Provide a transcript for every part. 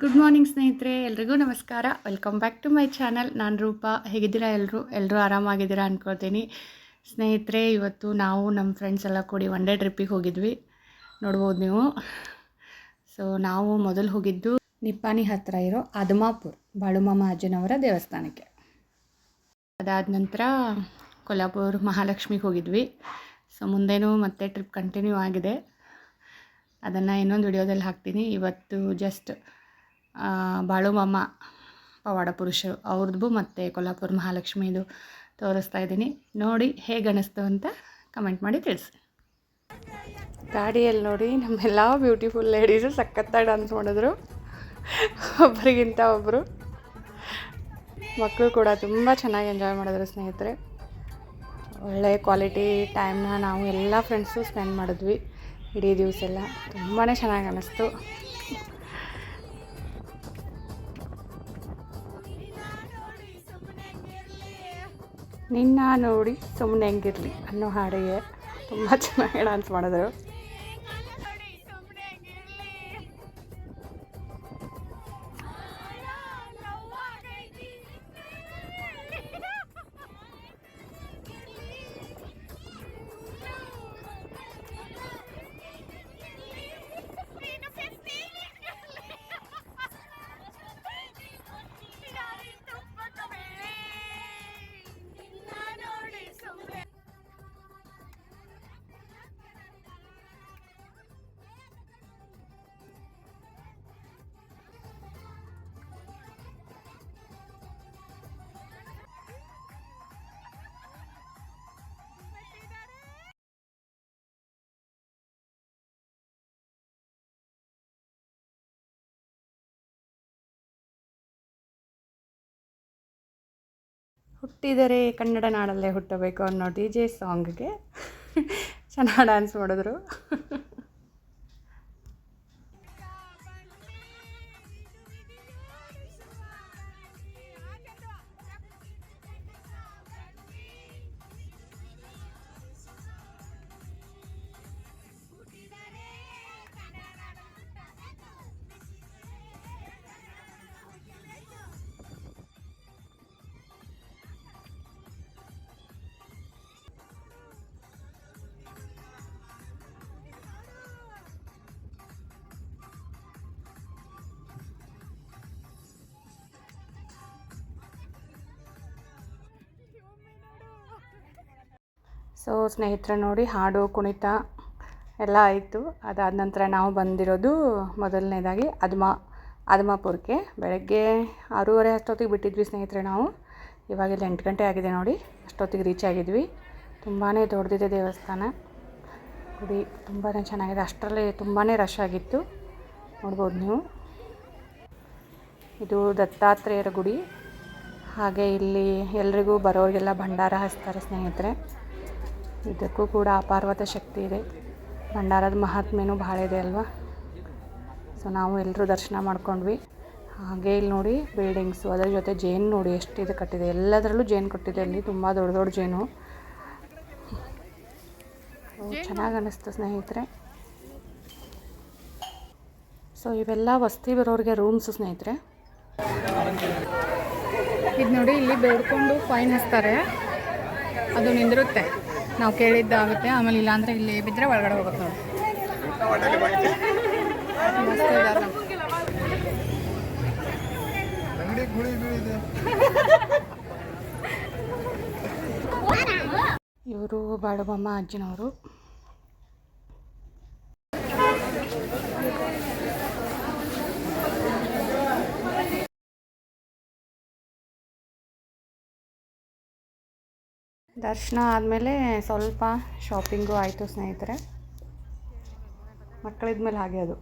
Good morning ಸ್ನೇಹಿತರೆ. ಎಲ್ರಿಗೂ ನಮಸ್ಕಾರ. Welcome back to my channel ನಾನು ರೂಪಾ. ಹೇಗಿದ್ದೀರಾ ಎಲ್ಲರೂ ಎಲ್ಲರೂ ಆರಾಮಾಗಿದ್ದೀರಾ ಅಂದ್ಕೊಳ್ತೀನಿ ಸ್ನೇಹಿತರೆ, ಇವತ್ತು ನಾವು ನಮ್ಮ ಫ್ರೆಂಡ್ಸ್ ಎಲ್ಲ ಕೂಡಿ ಒನ್ ಡೇ ಟ್ರಿಪ್ಪಿಗೆ ಹೋಗಿದ್ವಿ. ನೋಡ್ಬೋದು ನೀವು. ಸೊ ನಾವು ಮೊದಲು ಹೋಗಿದ್ದು ನಿಪ್ಪಾನಿ ಹತ್ತಿರ ಇರೋ ಅದಮಾಪುರ್ ಬಾಳುಮಾಮ ಅಜ್ಜನವರ ದೇವಸ್ಥಾನಕ್ಕೆ. ಅದಾದ ನಂತರ ಕೊಲ್ಲಾಪುರ್ ಮಹಾಲಕ್ಷ್ಮಿಗೆ ಹೋಗಿದ್ವಿ. ಸೊ ಮುಂದೇನೂ ಮತ್ತೆ ಟ್ರಿಪ್ ಕಂಟಿನ್ಯೂ ಆಗಿದೆ. ಅದನ್ನು ಇನ್ನೊಂದು ವಿಡಿಯೋದಲ್ಲಿ ಹಾಕ್ತೀನಿ. ಇವತ್ತು ಜಸ್ಟ್ ಬಾಳುಮಮ್ಮ ಪವಾಡ ಪುರುಷರು ಅವ್ರದ್ದು ಮತ್ತು ಕೊಲ್ಹಾಪುರ ಮಹಾಲಕ್ಷ್ಮಿದು ತೋರಿಸ್ತಾ ಇದ್ದೀನಿ. ನೋಡಿ ಹೇಗೆ ಅನ್ನಿಸ್ತು ಅಂತ ಕಮೆಂಟ್ ಮಾಡಿ ತಿಳಿಸಿ. ಗಾಡಿಯಲ್ಲಿ ನೋಡಿ, ನಮ್ಮೆಲ್ಲ ಬ್ಯೂಟಿಫುಲ್ ಲೇಡೀಸು ಸಖತ್ತಾಗಿ ಡಾನ್ಸ್ ಮಾಡಿದ್ರು. ಒಬ್ಬರಿಗಿಂತ ಒಬ್ಬರು ಮಕ್ಕಳು ಕೂಡ ತುಂಬ ಚೆನ್ನಾಗಿ ಎಂಜಾಯ್ ಮಾಡಿದ್ರು ಸ್ನೇಹಿತರೆ. ಒಳ್ಳೆ ಕ್ವಾಲಿಟಿ ಟೈಮ್ನ ನಾವು ಎಲ್ಲ ಫ್ರೆಂಡ್ಸು ಸ್ಪೆಂಡ್ ಮಾಡಿದ್ವಿ. ಇಡೀ ದಿವಸ ಎಲ್ಲ. ತುಂಬಾ ಚೆನ್ನಾಗಿ ಅನ್ನಿಸ್ತು ನಿನ್ನ ನೋಡಿ ಸುಮ್ಮನೆ ಹೆಂಗಿರಲಿ ಅನ್ನೋ ಹಾಡಿಗೆ ತುಂಬ ಚೆನ್ನಾಗಿ ಡಾನ್ಸ್ ಮಾಡಿದ್ರು. ಹುಟ್ಟಿದರೆ ಕನ್ನಡ ನಾಡಲ್ಲೇ ಹುಟ್ಟಬೇಕು ಅನ್ನೋ ಡಿ ಜೆ ಸಾಂಗ್ಗೆ ಚೆನ್ನಾಗಿ ಡ್ಯಾನ್ಸ್ ಮಾಡಿದ್ರು. ಸೊ ಸ್ನೇಹಿತರೆ ನೋಡಿ, ಹಾಡು, ಕುಣಿತ ಎಲ್ಲ ಆಯಿತು. ಅದಾದ ನಂತರ ನಾವು ಬಂದಿರೋದು ಮೊದಲನೇದಾಗಿ ಅದಮ, ಅದಮಾಪುರಕ್ಕೆ. ಬೆಳಗ್ಗೆ ಆರೂವರೆ ಅಷ್ಟೊತ್ತಿಗೆ ಬಿಟ್ಟಿದ್ವಿ ಸ್ನೇಹಿತರೆ ನಾವು. ಇವಾಗೆಲ್ಲ ಎಂಟು ಗಂಟೆ ಆಗಿದೆ ನೋಡಿ, ಅಷ್ಟೊತ್ತಿಗೆ ರೀಚ್ ಆಗಿದ್ವಿ. ತುಂಬಾ ದೊಡ್ಡದಿದೆ ದೇವಸ್ಥಾನ. ಗುಡಿ ತುಂಬಾ ಚೆನ್ನಾಗಿದೆ. ಅಷ್ಟರಲ್ಲಿ ತುಂಬಾ ರಶ್ ಆಗಿತ್ತು. ನೋಡ್ಬೋದು ನೀವು. ಇದು ದತ್ತಾತ್ರೇಯರ ಗುಡಿ. ಹಾಗೆ ಇಲ್ಲಿ ಎಲ್ರಿಗೂ ಬರೋರಿಗೆಲ್ಲ ಭಂಡಾರ ಹಚ್ತಾರೆ ಸ್ನೇಹಿತರೆ. ಇದಕ್ಕೂ ಕೂಡ ಅಪಾರ್ವತ ಶಕ್ತಿ ಇದೆ. ಭಂಡಾರದ ಮಹಾತ್ಮೆನೂ ಭಾಳ ಇದೆ ಅಲ್ವಾ? ಸೊ ನಾವು ಎಲ್ಲರೂ ದರ್ಶನ ಮಾಡ್ಕೊಂಡ್ವಿ. ಹಾಗೆ ಇಲ್ಲಿ ನೋಡಿ ಬಿಲ್ಡಿಂಗ್ಸು ಅದರ ಜೊತೆ ಜೇನು ನೋಡಿ ಎಷ್ಟು ಇದು ಕಟ್ಟಿದೆ. ಎಲ್ಲದರಲ್ಲೂ ಜೇನು ಕಟ್ಟಿದೆ ಅಲ್ಲಿ. ತುಂಬ ದೊಡ್ಡ ದೊಡ್ಡ ಜೇನು. ಚೆನ್ನಾಗಿ ಅನ್ನಿಸ್ತು ಸ್ನೇಹಿತರೆ. ಸೊ ಇವೆಲ್ಲ ವಸ್ತಿ ಬರೋರಿಗೆ ರೂಮ್ಸು ಸ್ನೇಹಿತರೆ. ಇದು ನೋಡಿ ಇಲ್ಲಿ ಬೇಡ್ಕೊಂಡು ಫೈನ್ ಹಚ್ತಾರೆ. ಅದು ನಿಂದಿರುತ್ತೆ. ನಾವು ಕೇಳಿದ್ದಾಗುತ್ತೆ. ಆಮೇಲೆ ಇಲ್ಲಾಂದ್ರೆ ಇಲ್ಲಿ ಬಿದ್ದರೆ ಒಳಗಡೆ ಹೋಗುತ್ತೆ ನೋಡಿ. ಇವರು ಬಾಳುಬಮ್ಮ ಅಜ್ಜನವರು. ದರ್ಶನ ಆದಮೇಲೆ ಸ್ವಲ್ಪ ಶಾಪಿಂಗು ಆಯಿತು ಸ್ನೇಹಿತರೆ. ಮಕ್ಕಳಿದ್ಮೇಲೆ ಹಾಗೆ ಅದು.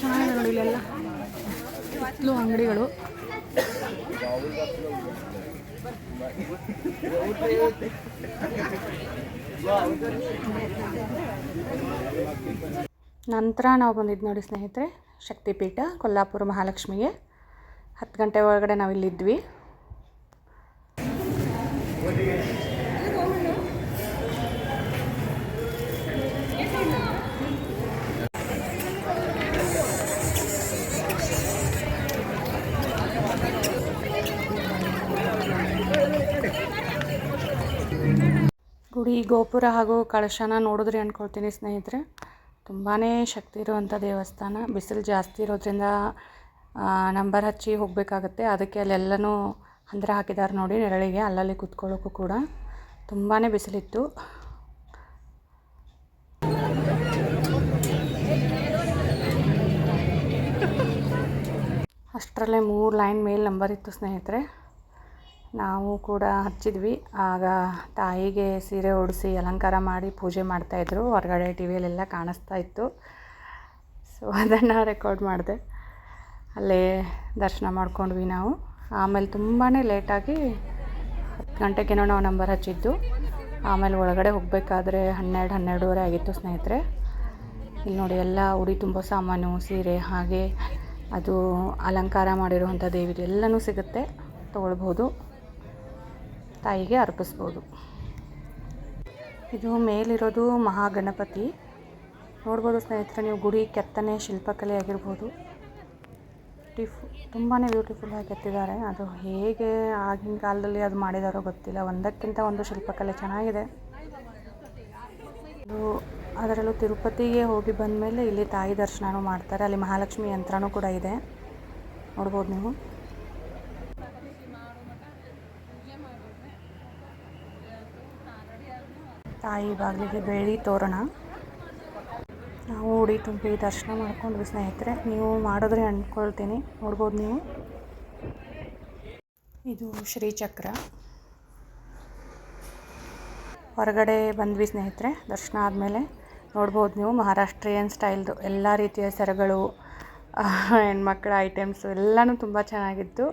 ಚೆನ್ನಾಗಿದೆ ನೋಡಿ ಇಲ್ಲೆಲ್ಲ ಸುತ್ತಲೂ ಅಂಗಡಿಗಳು. ನಂತರ ನಾವು ಬಂದಿದ್ದು ನೋಡಿ ಸ್ನೇಹಿತರೆ ಶಕ್ತಿಪೀಠ ಕೊಲ್ಲಾಪುರ ಮಹಾಲಕ್ಷ್ಮಿಗೆ. ಹತ್ತು ಗಂಟೆ ಒಳಗಡೆ ನಾವು ಇಲ್ಲಿದ್ವಿ ಗುಡಿ, ಗೋಪುರ ಹಾಗೂ ಕಳಶನ ನೋಡಿದ್ರಿ ಅಂದ್ಕೊಳ್ತೀನಿ ಸ್ನೇಹಿತರೆ. ತುಂಬಾ ಶಕ್ತಿ ಇರುವಂಥ ದೇವಸ್ಥಾನ. ಬಿಸಿಲು ಜಾಸ್ತಿ ಇರೋದ್ರಿಂದ ನಂಬರ್ ಹಚ್ಚಿ ಹೋಗಬೇಕಾಗತ್ತೆ. ಅದಕ್ಕೆ ಅಲ್ಲೆಲ್ಲನೂ ಹಂದ್ರ ಹಾಕಿದ್ದಾರೆ ನೋಡಿ ನೆರಳಿಗೆ ಅಲ್ಲಲ್ಲಿ ಕೂತ್ಕೊಳ್ಳೋಕ್ಕೂ ಕೂಡ ತುಂಬಾ ಬಿಸಿಲಿತ್ತು. ಅಷ್ಟರಲ್ಲೇ ಮೂರು ಲೈನ್ ಮೇಲೆ ನಂಬರ್ ಇತ್ತು ಸ್ನೇಹಿತರೆ. ನಾವು ಕೂಡ ಹಚ್ಚಿದ್ವಿ. ಆಗ ತಾಯಿಗೆ ಸೀರೆ ಉಡಿಸಿ ಅಲಂಕಾರ ಮಾಡಿ ಪೂಜೆ ಮಾಡ್ತಾಯಿದ್ರು ಹೊರಗಡೆ ಟಿ ವಿಯಲ್ಲೆಲ್ಲ ಕಾಣಿಸ್ತಾ ಇತ್ತು. ಸೊ ಅದನ್ನು ರೆಕಾರ್ಡ್ ಮಾಡಿದೆ. ಅಲ್ಲೇ ದರ್ಶನ ಮಾಡ್ಕೊಂಡ್ವಿ ನಾವು. ಆಮೇಲೆ ತುಂಬಾ ಲೇಟಾಗಿ ಹತ್ತು ಗಂಟೆಗೇನೋ ನಾವು ನಂಬರ್ ಹಚ್ಚಿದ್ದು. ಆಮೇಲೆ ಒಳಗಡೆ ಹೋಗಬೇಕಾದ್ರೆ ಹನ್ನೆರಡು, ಹನ್ನೆರಡೂವರೆ ಆಗಿತ್ತು ಸ್ನೇಹಿತರೆ. ಇಲ್ಲಿ ನೋಡಿ ಎಲ್ಲ ಉಡಿ ತುಂಬ ಸಾಮಾನು, ಸೀರೆ, ಹಾಗೆ ಅದು ಅಲಂಕಾರ ಮಾಡಿರುವಂಥ ದೇವಿದು ಎಲ್ಲನೂ ಸಿಗುತ್ತೆ. ತೊಗೊಳ್ಬೋದು. ತಾಯಿಗೆ ಅರ್ಪಿಸ್ಬೋದು. ಇದು ಮೇಲಿರೋದು ಮಹಾಗಣಪತಿ. ನೋಡ್ಬೋದು ಸ್ನೇಹಿತರೆ, ನೀವು ಗುಡಿ ಕೆತ್ತನೆ, ಶಿಲ್ಪಕಲೆ ಆಗಿರ್ಬೋದು. ಟಿಫ್ ತುಂಬಾ ಬ್ಯೂಟಿಫುಲ್ಲಾಗಿ ಕೆತ್ತಿದ್ದಾರೆ ಅದು ಹೇಗೆ ಆಗಿನ ಕಾಲದಲ್ಲಿ ಅದು ಮಾಡಿದಾರೋ ಗೊತ್ತಿಲ್ಲ. ಒಂದಕ್ಕಿಂತ ಒಂದು ಶಿಲ್ಪಕಲೆ ಚೆನ್ನಾಗಿದೆ. ಅದು ಅದರಲ್ಲೂ ತಿರುಪತಿಗೆ ಹೋಗಿ ಬಂದ ಮೇಲೆ ಇಲ್ಲಿ ತಾಯಿ ದರ್ಶನನೂ ಮಾಡ್ತಾರೆ. ಅಲ್ಲಿ ಮಹಾಲಕ್ಷ್ಮಿ ಯಂತ್ರನೂ ಕೂಡ ಇದೆ. ನೋಡ್ಬೋದು ನೀವು. ತಾಯಿ ಬಾಗಿಲಿಗೆ ಬೆಳ್ಳಿ ತೋರಣ. ನಾವು ಉಡಿ ತುಂಬಿ ದರ್ಶನ ಮಾಡ್ಕೊಂಡ್ವಿ ಸ್ನೇಹಿತರೆ, ನೀವು ಮಾಡಿದ್ರೆ ಅಂದ್ಕೊಳ್ತೀನಿ. ನೋಡ್ಬೋದು ನೀವು. ಇದು ಶ್ರೀಚಕ್ರ. ಹೊರಗಡೆ ಬಂದ್ವಿ ಸ್ನೇಹಿತರೆ, ದರ್ಶನ ಆದಮೇಲೆ. ನೋಡ್ಬೋದು ನೀವು, ಮಹಾರಾಷ್ಟ್ರೀಯನ್ ಸ್ಟೈಲ್ದು ಎಲ್ಲ ರೀತಿಯ ಸರಗಳು ಹೆಣ್ಮಕ್ಳ ಐಟಮ್ಸು ಎಲ್ಲನೂ ತುಂಬ ಚೆನ್ನಾಗಿತ್ತು.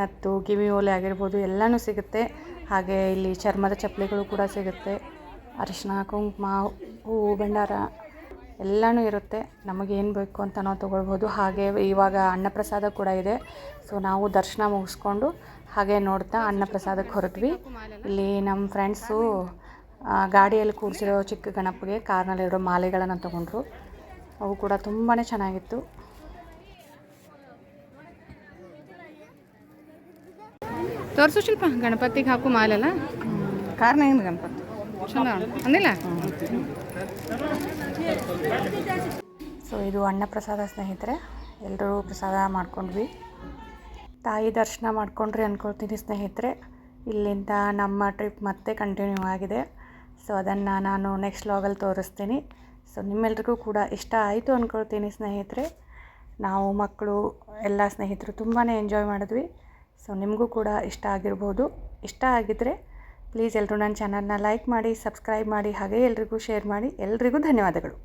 ನತ್ತು, ಕಿವಿ ಓಲೆ ಆಗಿರ್ಬೋದು ಎಲ್ಲನೂ ಸಿಗುತ್ತೆ. ಹಾಗೆ ಇಲ್ಲಿ ಚರ್ಮದ ಚಪ್ಪಲಿಗಳು ಕೂಡ ಸಿಗುತ್ತೆ. ಅರಿಶಿನ, ಕುಂಕುಮ ಹೂವು ಭಂಡಾರ. ಎಲ್ಲನೂ ಇರುತ್ತೆ. ನಮಗೇನು ಬೇಕು ಅಂತ ನಾವು ತೊಗೊಳ್ಬೋದು. ಹಾಗೆ ಇವಾಗ ಅನ್ನಪ್ರಸಾದ ಕೂಡ ಇದೆ. ಸೊ ನಾವು ದರ್ಶನ ಮುಗಿಸ್ಕೊಂಡು ಹಾಗೆ ನೋಡ್ತಾ ಅನ್ನಪ್ರಸಾದಕ್ಕೆ ಹೊರಟ್ವಿ. ಇಲ್ಲಿ ನಮ್ಮ ಫ್ರೆಂಡ್ಸು ಗಾಡಿಯಲ್ಲಿ ಕೂರಿಸಿರೋ ಚಿಕ್ಕ ಗಣಪಗೆ ಕಾರ್ನಲ್ಲಿರೋ ಮಾಲೆಗಳನ್ನು ತೊಗೊಂಡ್ರು. ಅವು ಕೂಡ ತುಂಬಾ ಚೆನ್ನಾಗಿತ್ತು. ತೋರಿಸು ಶಿಲ್ಪ ಗಣಪತಿಗೆ ಹಾಕು ಮಾಲೆಲ್ಲ. ಏನು ಗಣಪತಿ? ಚಂದ. ಅಂದಿಲ್ಲ? ಸೊ ಇದು ಅನ್ನಪ್ರಸಾದ ಸ್ನೇಹಿತರೆ. ಎಲ್ಲರೂ ಪ್ರಸಾದ ಮಾಡ್ಕೊಂಡ್ವಿ. ತಾಯಿ ದರ್ಶನ ಮಾಡ್ಕೊಂಡ್ರಿ ಅಂದ್ಕೊಳ್ತೀನಿ ಸ್ನೇಹಿತರೆ. ಇಲ್ಲಿಂದ ನಮ್ಮ ಟ್ರಿಪ್ ಮತ್ತೆ ಕಂಟಿನ್ಯೂ ಆಗಿದೆ. ಸೊ ಅದನ್ನು ನಾನು ನೆಕ್ಸ್ಟ್ ಲಾಗಲ್ಲಿ ತೋರಿಸ್ತೀನಿ. ಸೊ ನಿಮ್ಮೆಲ್ರಿಗೂ ಕೂಡ ಇಷ್ಟ ಆಯಿತು ಅಂದ್ಕೊಳ್ತೀನಿ ಸ್ನೇಹಿತರೆ. ನಾವು ಮಕ್ಕಳು, ಎಲ್ಲ ಸ್ನೇಹಿತರು ತುಂಬಾ ಎಂಜಾಯ್ ಮಾಡಿದ್ವಿ. ಸೊ ನಿಮಗೂ ಕೂಡ ಇಷ್ಟ ಆಗಿರ್ಬೋದು. ಇಷ್ಟ ಆಗಿದ್ದರೆ ಪ್ಲೀಸ್ ಎಲ್ಲರೂ ನನ್ನ ಚಾನಲ್ನ ಲೈಕ್ ಮಾಡಿ ಸಬ್ಸ್ಕ್ರೈಬ್ ಮಾಡಿ ಹಾಗೆ ಎಲ್ರಿಗೂ ಶೇರ್ ಮಾಡಿ. ಎಲ್ರಿಗೂ ಧನ್ಯವಾದಗಳು.